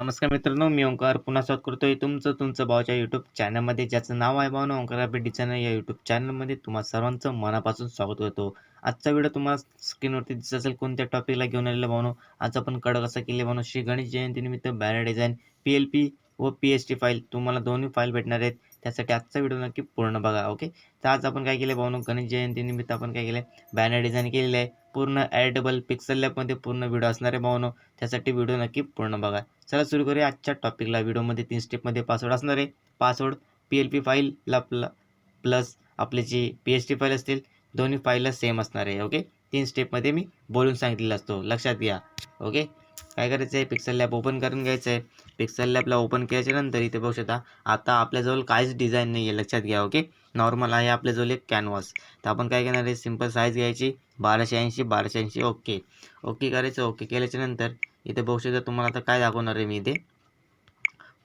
नमस्कार मित्रांनो मी ओंकार पुन्हा स्वागत करतोय तुमचं तुमचं भावच्या यूट्यूब चॅनलमध्ये ज्याचं नाव आहे भावना ओंकार अपडेट चॅनल या यूट्यूब चॅनलमध्ये तुम्हा सर्वांचं मनापासून स्वागत करतो आजचा व्हिडिओ तुम्हाला स्क्रीनवरती दिसत असेल कोणत्या टॉपिकला घेऊन आलेलं भावनो? आज आपण कडक असं केले भावनो श्री गणेश जयंतीनिमित्त banner design P L P व पी एच टी फाईल तुम्हाला दोन्ही फाईल भेटणार आहेत. त्यासाठी आजचा व्हिडिओ नक्की पूर्ण बघा ओके तर आज आपण काय केलं भावनो? गणेश जयंतीनिमित्त आपण काय केलं बॅनर डिझाईन केलेलं आहे. पूर्ण ॲडेबल पिक्सल लॅबमध्ये पूर्ण व्हिडिओ असणार आहे भावनो. त्यासाठी व्हिडिओ नक्की पूर्ण बघा. चला सुरू करूया आजच्या टॉपिकला व्हिडिओमध्ये तीन स्टेपमध्ये पासवर्ड असणार आहे. पासवर्ड पी एल पी फाईलला प्ल प्लस आपली जी पी एच टी फाईल असतील दोन्ही फाईलला सेम असणार आहे ओके तीन स्टेपमध्ये मी बोलून सांगितलेला असतो. लक्षात घ्या ओके काय करायचं आहे पिक्सल लॅब ओपन करून घ्यायचं आहे पिक्सल लॅबला ओपन केल्याच्यानंतर इथे बघू शकता आता आपल्याजवळ काहीच डिझाईन नाही आहे लक्षात घ्या ओके नॉर्मल आहे आपल्याजवळ एक कॅनव्हास तर आपण काय करणार आहे? सिंपल साईज घ्यायची बाराशे ऐंशी बाराशे ऐंशी ओके ओके करायचं ओके केल्याच्यानंतर इथे बघू शकता तुम्हाला आता काय दाखवणार आहे मी इथे.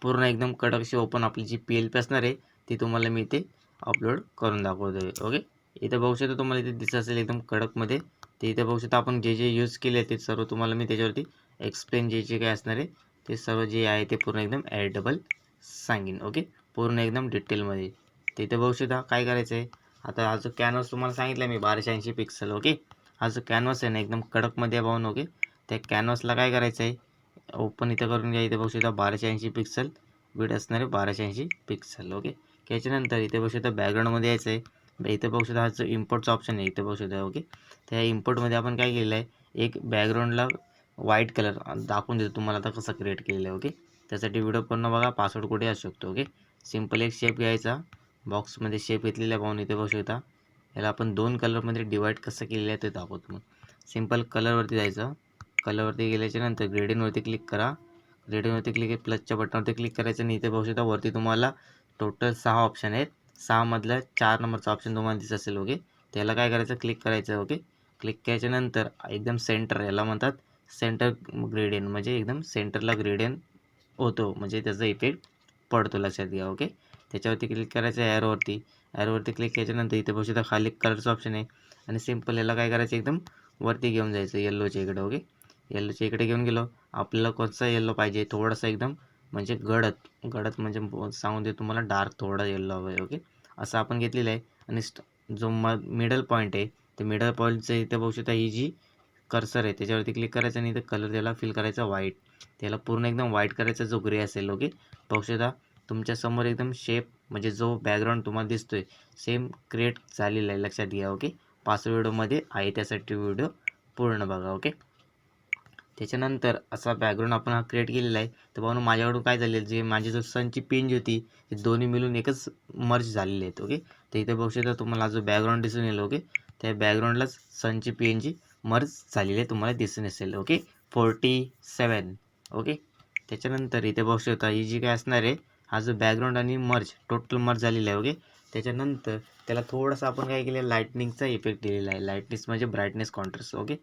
पूर्ण एकदम कडकशी ओपन आपली जी पी एल पी असणार आहे ती तुम्हाला मी इथे अपलोड करून दाखवतो आहे ओके इथे बघू शकता तुम्हाला इथे दिसत असेल एकदम कडकमध्ये. ते इथे बघू शकता आपण जे जे यूज केले ते सर्व तुम्हाला मी त्याच्यावरती एक्सप्लेन जे जे काय असणार आहे ते सर्व जे आहे ते पूर्ण एकदम ॲडेबल सांगेन ओके पूर्ण एकदम डिटेलमध्ये ते बघू शकता काय करायचं आहे. आता हा जो कॅनव्हास तुम्हाला सांगितलं मी बाराशे ऐंशी पिक्सल ओके हा जो कॅनव्हास आहे ना एकदम कडकमध्ये पाहून ओके त्या कॅनव्हासला काय करायचं आहे? ओपन इथं करून घ्या इथे बघू शकता बाराशे ऐंशी पिक्सल बीड असणार आहे बाराशे ऐंशी पिक्सल ओके त्याच्यानंतर इथे बघू शकता बॅकग्राऊंडमध्ये यायचं आहे. इथे बघू शकता हा जो इम्पोर्टचा ऑप्शन आहे इथे बघू शकता ओके त्या इम्पोर्टमध्ये आपण काय केलेलं आहे? एक बॅकग्राऊंडला व्हाईट कलर दाखवून देतो तुम्हाला आता कसं क्रिएट केलेलं आहे ओके त्यासाठी व्हिडिओ पूर्ण बघा पासवर्ड कुठे असू शकतो ओके सिंपल एक शेप घ्यायचा. बॉक्समध्ये शेप घेतलेला पाहून इथे बघू शकता. याला आपण दोन कलरमध्ये डिवाईड कसं केलेलं आहे ते दाखवतो मग. सिंपल कलरवरती जायचं. कलरवरती गेल्याच्यानंतर ग्रेडियनवरती क्लिक करा. ग्रेडियनवरती क्लिक प्लसच्या बटनवरती क्लिक करायचं आणि इथे बघू शकता वरती तुम्हाला टोटल सहा ऑप्शन आहेत. सहामधलं चार नंबरचा ऑप्शन तुम्हाला दिसत असेल ओके त्याला काय करायचं? क्लिक करायचं ओके क्लिक केल्याच्यानंतर एकदम सेंटर याला म्हणतात सेंटर ग्रेडियन म्हणजे एकदम सेंटरला ग्रेडियन होतो. म्हणजे त्याचा इफेक्ट पडतो लक्षात घ्या ओके त्याच्यावरती क्लिक करायचं आहे ॲरोवरती ॲरोवरती क्लिक केल्याच्यानंतर इथे बघू शकता खाली कलरचं ऑप्शन आहे. आणि सिंपल याला काय करायचं? एकदम वरती घेऊन जायचं येल्लोच्या इकडे ओके येल्लोच्या इकडे घेऊन गेलो. आपल्याला कोणचा येल्लो पाहिजे? थोडासा एकदम म्हणजे गडद. गडद म्हणजे सांगून दे तुम्हाला डार्क थोडा येल्लो हवं आहे ओके असं आपण घेतलेलं आहे. आणि जो म मिडल पॉईंट आहे ते मिडल पॉईंटचं इथे बघू शकता ही जी कर्सर आहे. त्याच्यावरती क्लिक करायचं आणि इथं कलर त्याला फिल करायचा व्हाईट त्याला पूर्ण एकदम व्हाईट करायचा जो ग्रे असेल ओके बघू शकता तुमच्यासमोर एकदम शेप म्हणजे जो बॅकग्राऊंड तुम्हाला दिसतो आहे सेम क्रिएट झालेला आहे. लक्षात घ्या ओके पाच व्हिडिओमध्ये आहे त्यासाठी व्हिडिओ पूर्ण बघा ओके त्याच्यानंतर असा बॅकग्राऊंड आपण हा क्रिएट केलेला आहे. तर भाऊ माझ्याकडून काय झालेलं जे माझी जो सनची पेन जी होती ते दोन्ही मिळून एकच मर्ज झालेले आहेत ओके तर इथे बघू शकता तुम्हाला जो बॅकग्राऊंड दिसून येईल ओके त्या बॅकग्राऊंडलाच सनची पेन जी मर्ज झालेले आहे तुम्हाला दिसून असेल ओके? फोर्टी सेवन ओके? त्याच्यानंतर इथे बघू शकता ही जी काय असणार आहे हा जो बॅकग्राऊंड आणि मर्ज टोटल मर्ज झालेला आहे ओके? त्याच्यानंतर त्याला थोडंसं आपण काय केलं लाईटनिंगचा इफेक्ट दिलेला आहे. लाईटनेस म्हणजे ब्राईटनेस कॉन्ट्रास्ट ओके?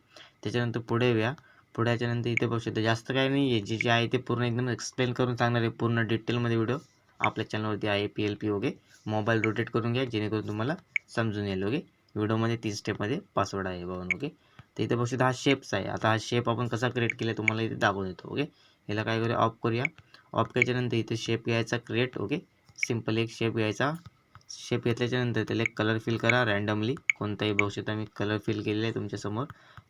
त्याच्यानंतर पुढे येऊया. पुढे याच्यानंतर इथे बघू शकता जास्त काही नाही आहे. जे जे आहे ते पूर्ण एकदम एक्सप्लेन करून सांगणार आहे पूर्ण डिटेलमध्ये व्हिडिओ आपल्या चॅनलवरती आहे P L P okay? Mobile rotate करून घ्या जेणेकरून तुम्हाला समजून येईल ओके? व्हिडिओमध्ये तीन स्टेपमध्ये पासवर्ड आहे बघून ओके? तर इथे बघू शकता हा शेप्स आहे. आता हा शेप आपण कसा क्रिएट केला तुम्हाला इथे दाखवून देतो ओके याला काय करूया? ऑफ करूया. ऑफ केल्याच्यानंतर इथे शेप घ्यायचा क्रिएट ओके सिंपल एक शेप घ्यायचा. शेप घेतल्याच्यानंतर त्याला एक कलर फिल करा रँडमली कोणताही बघू शकता मी कलर फिल केलेला आहे तुमच्यासमोर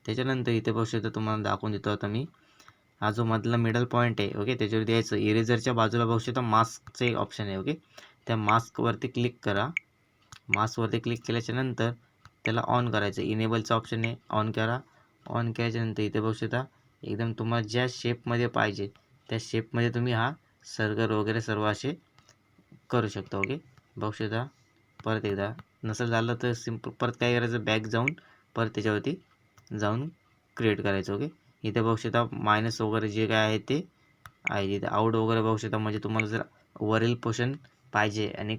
त्याच्यानंतर इथे बघू शकता तुम्हाला दाखवून देतो आता मी. हा जो मधला मिडल पॉईंट आहे ओके त्याच्यावर द्यायचं इरेझरच्या बाजूला बघू शकता मास्कचं एक ऑप्शन आहे ओके त्या मास्कवरती क्लिक करा. मास्कवरती क्लिक केल्याच्यानंतर त्याला ऑन करायचं. इनेबलचं ऑप्शन आहे. ऑन करा. ऑन केल्याच्यानंतर इथे बघू शकता एकदम तुम्हाला ज्या शेपमध्ये पाहिजे त्या शेपमध्ये तुम्ही हा सर्गर वगैरे सर्व असे करू शकता ओके बघू शकता. परत एकदा. नसेल झालं तर सिंपल परत काय करायचं? बॅक जाऊन परत त्याच्यावरती जाऊन क्रिएट करायचं ओके इथे बघू शकता मायनस वगैरे जे काय आहे ते आहे. इथे आऊट वगैरे बघू शकता म्हणजे तुम्हाला जर वरील पोषण पाहिजे आणि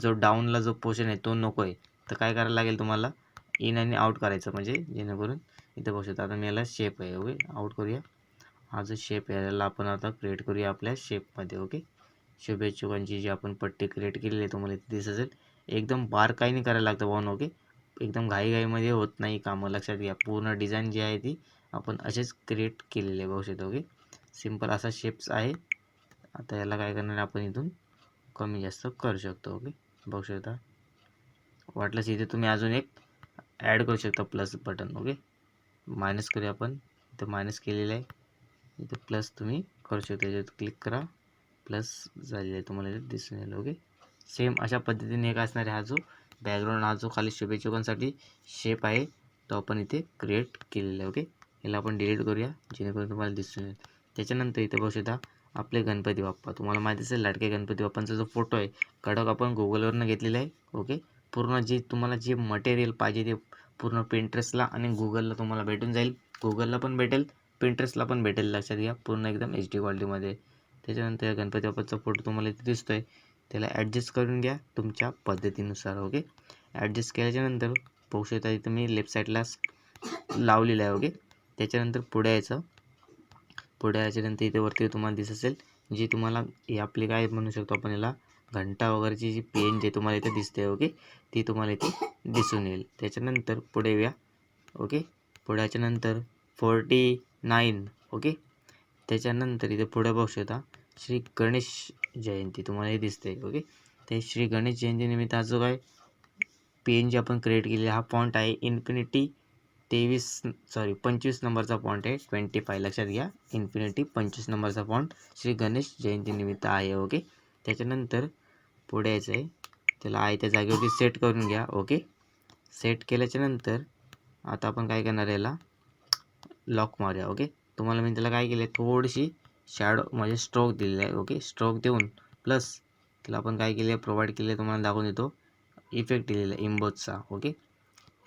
जो डाऊनला जो पोषण आहे तो नको आहे. तर काय करायला लागेल तुम्हाला? इन आणि आऊट करायचं म्हणजे जेणेकरून इथं बघू शकता आता मी याला शेप आहे. ओके आऊट करूया. हा जो शेप आहे याला आपण आता क्रिएट करूया आपल्या शेपमध्ये ओके शुभेच्छुकांची जी आपण पट्टी क्रिएट केलेली आहे तुम्हाला इथे दिसत असेल. एकदम बारकाईने करायला लागतं भाऊन ओके एकदम घाईघाईमध्ये होत नाही कामं. लक्षात घ्या. पूर्ण डिझाईन जी आहे ती आपण असेच क्रिएट केलेले आहे बघू शकता. ओके सिंपल असा शेप्स आहे. आता याला काय करणार आपण इथून कमी जास्त करू शकतो. ओके बघू शकता. वाटलंच इथे तुम्ही अजून एक ॲड करू शकता प्लस बटन ओके मायनस करूया आपण. इथं मायनस केलेलं आहे. इथं प्लस तुम्ही करू शकता. याच्यात क्लिक करा. प्लस झालेलं आहे तुम्हाला इथे दिसून येईल ओके सेम अशा पद्धतीने एक असणार आहे हा जो बॅकग्राऊंड हा जो खाली शुभेच्छुकांसाठी शेप आहे. तो आपण इथे क्रिएट केलेला आहे ओके याला आपण डिलीट करूया जेणेकरून तुम्हाला दिसून येईल. त्याच्यानंतर इथे बघू शकता आपले गणपती बाप्पा. तुम्हाला माहिती असेल लाडके गणपती बाप्पांचा जो फोटो आहे कडक आपण गुगलवरनं घेतलेला आहे ओके पूर्ण जे तुम्हाला जे मटेरियल पाहिजे ते पूर्ण पेंट्रेसला आणि गुगलला तुम्हाला भेटून जाईल. गुगलला पण भेटेल पेंट्रेसला पण भेटेल लक्षात घ्या. पूर्ण एकदम एच डी क्वालिटीमध्ये त्याच्यानंतर या गणपती बाप्पाचा फोटो तुम्हाला इथे दिसतो आहे त्याला ॲडजस्ट करून घ्या तुमच्या पद्धतीनुसार ओके ॲडजस्ट केल्याच्यानंतर बघू शकता इथं मी लेफ्ट साईडला लावलेलं आहे ओके त्याच्यानंतर पुढे यायचं. पुढे यायच्यानंतर इथे वरती तुम्हाला दिसत असेल जी तुम्हाला हे आपली काय म्हणू शकतो आपण याला? घंटा वगैरेची जी पेन जे तुम्हाला इथे दिसते ओके ती तुम्हाला इथे दिसून येईल. त्याच्यानंतर पुढे येऊया ओके पुढ्याच्यानंतर फोर्टी नाईन ओके त्याच्यानंतर इथे पुढे बघू शकता श्री गणेश जयंती तुम्हाला हे दिसते ओके ते श्री गणेश जयंतीनिमित्त हा जो काय पेन जे आपण क्रिएट केलेला हा पॉईंट आहे इन्फिनिटी तेवीस सॉरी पंचवीस नंबरचा पॉईंट आहे ट्वेंटी फाय लक्षात घ्या इन्फिनिटी पंचवीस नंबरचा पॉईंट श्री गणेश जयंतीनिमित्त आहे ओके त्याच्यानंतर पुढे यायचं आहे त्याला आहे त्या जागेवरती सेट करून घ्या ओके सेट केल्याच्यानंतर आता आपण काय करणार आहे याला? लॉक मारूया ओके तुम्हाला मी त्याला काय केलं म्हणजे आहे थोडीशी शॅडो म्हणजे स्ट्रोक दिलेला आहे ओके स्ट्रोक देऊन प्लस त्याला आपण काय केले आहे प्रोव्हाइड केले तुम्हाला दाखवून देतो. इफेक्ट दिलेला आहे इम्बोजचा ओके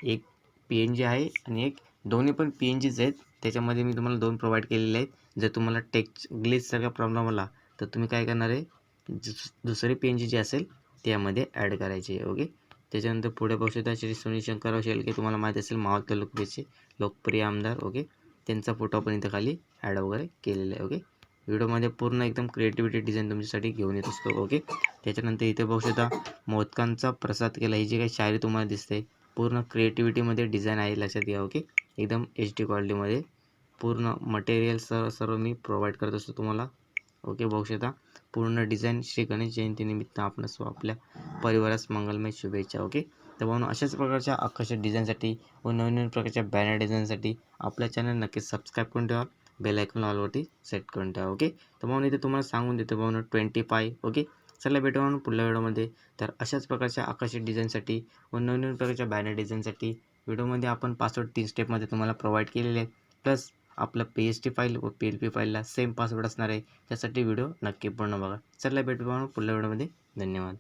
एक पी एन जी आहे आणि एक दोन्ही पण पी एन जीच आहेत. त्याच्यामध्ये मी तुम्हाला दोन प्रोव्हाइड केलेले आहेत. जर तुम्हाला टेक ग्लिचसारखा प्रॉब्लेम आला तर तुम्ही काय करणार आहे? दुसरी पी एन जी जी असेल त्यामध्ये ॲड करायची आहे ओके त्याच्यानंतर पुढे बघू शकता श्री सुनील शंकरराव शेळके तुम्हाला माहीत असेल मावळ तालुक्याचे लोकप्रिय आमदार ओके त्यांचा फोटो आपण इथं खाली ॲड वगैरे केलेला आहे ओके व्हिडिओमध्ये पूर्ण एकदम क्रिएटिव्हिटी डिझाईन तुमच्यासाठी घेऊन येत असतो ओके त्याच्यानंतर इथे बघू शकता मोदकांचा प्रसाद केला ही जी काही शायरी तुम्हाला दिसते पूर्ण क्रिएटिव्हिटीमध्ये डिझाईन आहे लक्षात घ्या ओके एकदम एच डी क्वालिटीमध्ये पूर्ण मटेरियल सर्व सर्व मी प्रोव्हाइड करत असतो तुम्हाला ओके बघू शकता पूर्ण डिझाईन श्री गणेश जयंतीनिमित्त आपण असो आपल्या परिवारास मंगलमय शुभेच्छा ओके? तर म्हणून अशाच प्रकारच्या आकर्षक डिझाईनसाठी व नवीन नवीन प्रकारच्या बॅनर डिझाईनसाठी आपल्या चॅनल नक्कीच सबस्क्राईब करून ठेवा बेल आयकॉन ऑलवरती सेट करून ठेवा ओके? तर म्हणून इथे तुम्हाला सांगून देतो भाऊन ट्वेंटी फाय ओके? चला भेटू म्हणून पुढल्या व्हिडिओमध्ये. तर अशाच प्रकारच्या आकर्षक डिझाईनसाठी व नवीन नवीन प्रकारच्या बॅनर डिझाईनसाठी व्हिडिओमध्ये आपण पासवर्ड तीन स्टेपमध्ये तुम्हाला प्रोव्हाइड केलेले आहेत. प्लस आपलं पी एच टी फाईल व पी एल पी फाईलला सेम पासवर्ड असणार आहे. त्यासाठी व्हिडिओ नक्की पूर्ण बघा. चला भेटू म्हणून पुढल्या व्हिडिओमध्ये धन्यवाद.